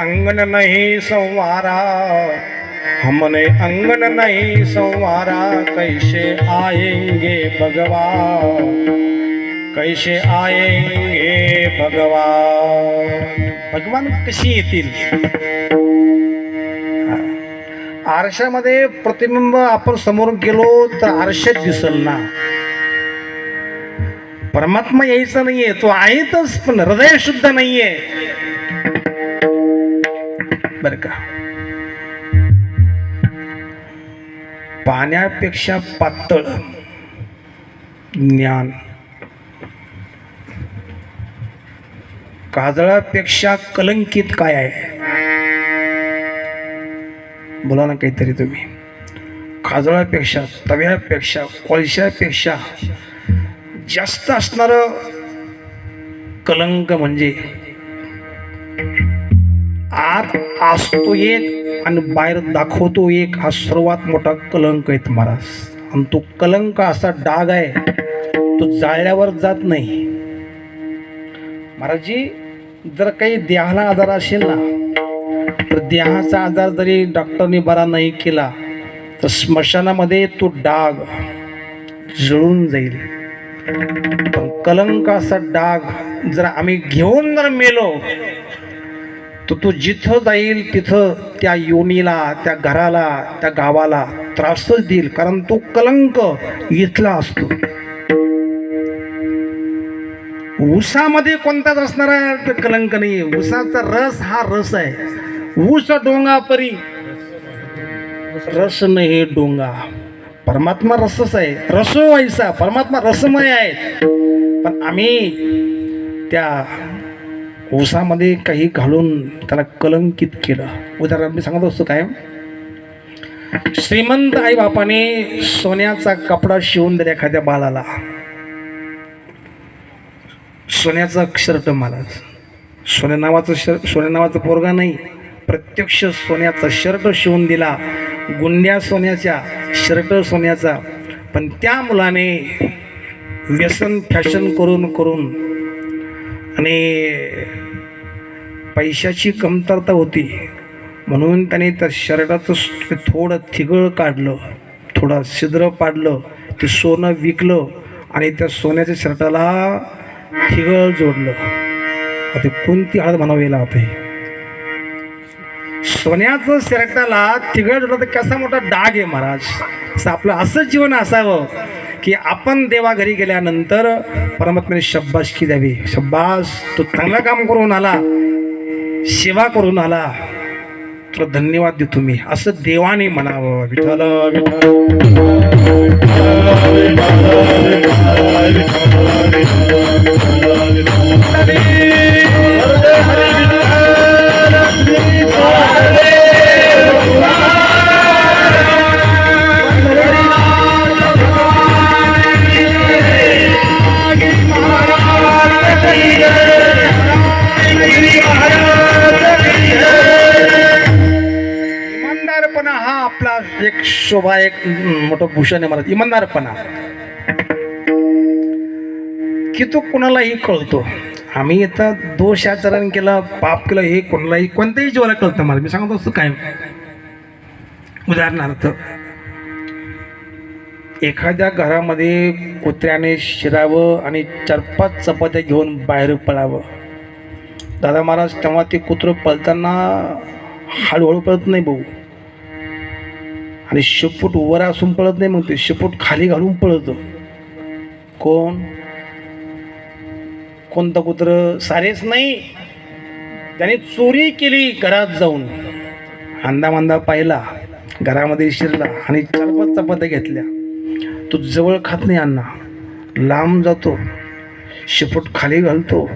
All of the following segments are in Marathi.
अंगन नहीं संवारा. हमने अंगन नहीं संवारा. कैसे आएंगे भगवा कैसे आएंगे भगवा भगवान कशी येतील? आरशामध्ये प्रतिबिंब आपण समोरून गेलो तर आरशात दिसल ना. परमात्मा यायचा नाहीये तो आहेतच पण हृदय शुद्ध नाहीये. बर का. पाण्यापेक्षा पातळ ज्ञान. काजळापेक्षा कलंकित काय आहे? बोला ना काहीतरी तुम्ही. काजळापेक्षा तव्यापेक्षा कोळशापेक्षा जास्त असणार कलंक म्हणजे आत असतो एक आणि बाहेर दाखवतो एक. हा सर्वात मोठा कलंक आहे महाराज आणि तो कलंक असा डाग आहे तो जाळल्यावर जात नाही. महाराजजी जर काही देहाला आजार असेल ना तर देहाचा आजार जरी डॉक्टरने बरा नाही केला तर स्मशानामध्ये तो डाग जळून जाईल. पण कलंक असा डाग जर आम्ही घेऊन जर मेलो तर तो जिथं जाईल तिथं त्या योनीला त्या घराला त्या गावाला त्रासच देईल कारण तो कलंक इथला असतो. ऊसामध्ये कोणताच असणारा कलंक नाही ऊसाचा रस हा रस आहे. ऊस डोंगा परी. रस नाही डोंगा. परमात्मा रसच आहे. रसो ऐसा. परमात्मा रसमय आहे पण आम्ही त्या ऊसामध्ये काही घालून त्याला कलंकित केलं. उदाहरण मी सांगत असतो काय श्रीमंत आई बापाने सोन्याचा कपडा शिवून दिला एखाद्या बाळाला. सोन्याचा शर्ट मला. सोन्या नावाचं शर्ट सोन्या नावाचा पोरगा नाही. प्रत्यक्ष सोन्याचा शर्ट शिवून दिला. गुंड्या सोन्याच्या शर्ट सोन्याचा. पण त्या मुलाने व्यसन फॅशन करून करून आणि पैशाची कमतरता होती. म्हणून त्याने त्या शर्टाचं थोडं थिगळ काढलं थोडं छिद्र पाडलं ते सोनं विकलं आणि त्या सोन्याच्या शर्टाला थिगळ जोडलं. आता कोणती हळद म्हणावी लागते सोन्याचं शर्टाला थिगळ जोडलं तर कसा मोठा डाग आहे महाराज? असं आपलं असं जीवन असावं की आपण देवा घरी गेल्यानंतर परमात्म्याने शब्बासकी द्यावी. शब्बास तो चांगलं काम करून आला सेवा करून आला तुला धन्यवाद देतो मी असं देवाने म्हणावं विठ्ठल विठ्ठल शोभा एक मोठं भूषण आहे मला. इमानदारपणा. की तो कोणालाही कळतो. आम्ही इथं दोष आचरण केलं पाप केलं हे कोणालाही कोणत्याही जीवाला कळतं मला. मी सांगत असतो काय. उदाहरणार्थ एखाद्या घरामध्ये कुत्र्याने शिरावं आणि चार पाच चपात्या घेऊन बाहेर पळावं दादा महाराज तेव्हा ते कुत्रं पळताना हळूहळू पळत नाही भाऊ. आणि शेपूट वर असून पळत नाही मग ते शेपूट खाली घालून पळतं. कोण? कोणतं कुत्र? सारेच नाही. त्याने चोरी केली घरात जाऊन. अंदामांदा पाहिला घरामध्ये शिरला आणि चार पाच चपात्या घेतल्या. तो जवळ खात नाही अण्णा. लांब जातो. शेपूट खाली घालतो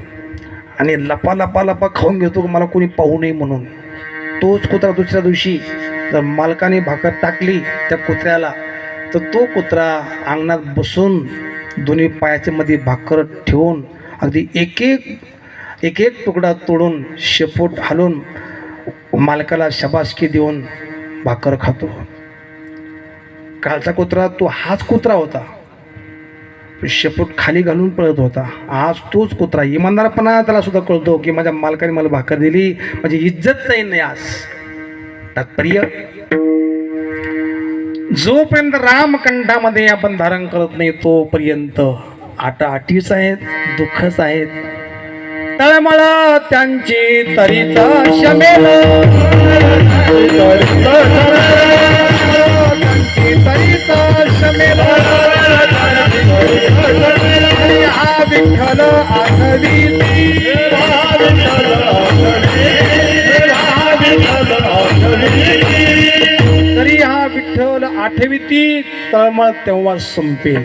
आणि लपा लपा लपा खाऊन घेतो मला कोणी पाहू नये म्हणून. तोच कुत्रा दुसऱ्या दिवशी तर मालकाने भाकर टाकली त्या कुत्र्याला. तर तो कुत्रा अंगणात बसून दोन्ही पायाच्या मध्ये भाकर ठेवून अगदी एक एक एक एक तुकडा तोडून शेपूट हालून मालकाला शबासकी देऊन भाकर खातो. कालचा कुत्रा तो हाच कुत्रा होता. शेपूट खाली घालून पळत होता. आज तोच कुत्रा इमानदारपणा त्याला सुद्धा कळतो की माझ्या मालकाने मला भाकर दिली माझी इज्जत जाईल नाही आज. तात्पर्य जोपर्यंत रामकंठामध्ये आपण धारण करत नाही तोपर्यंत आटा आटीच आहेत दुःखच आहेत. तळमळ त्यांची तरीचा शमेल शमेल हा विठ्ठल आठवी आठवीती तळमळ तेव्हा संपेल.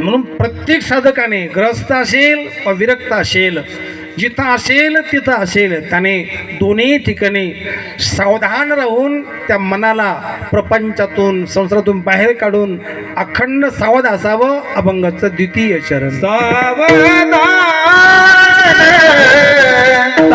म्हणून प्रत्येक साधकाने ग्रस्त असेल व विरक्त असेल जिथं असेल तिथं असेल त्याने दोन्ही ठिकाणी सावधान राहून त्या मनाला प्रपंचातून संसारातून बाहेर काढून अखंड सावध असावं अभंगाचं द्वितीय चरण. सावधान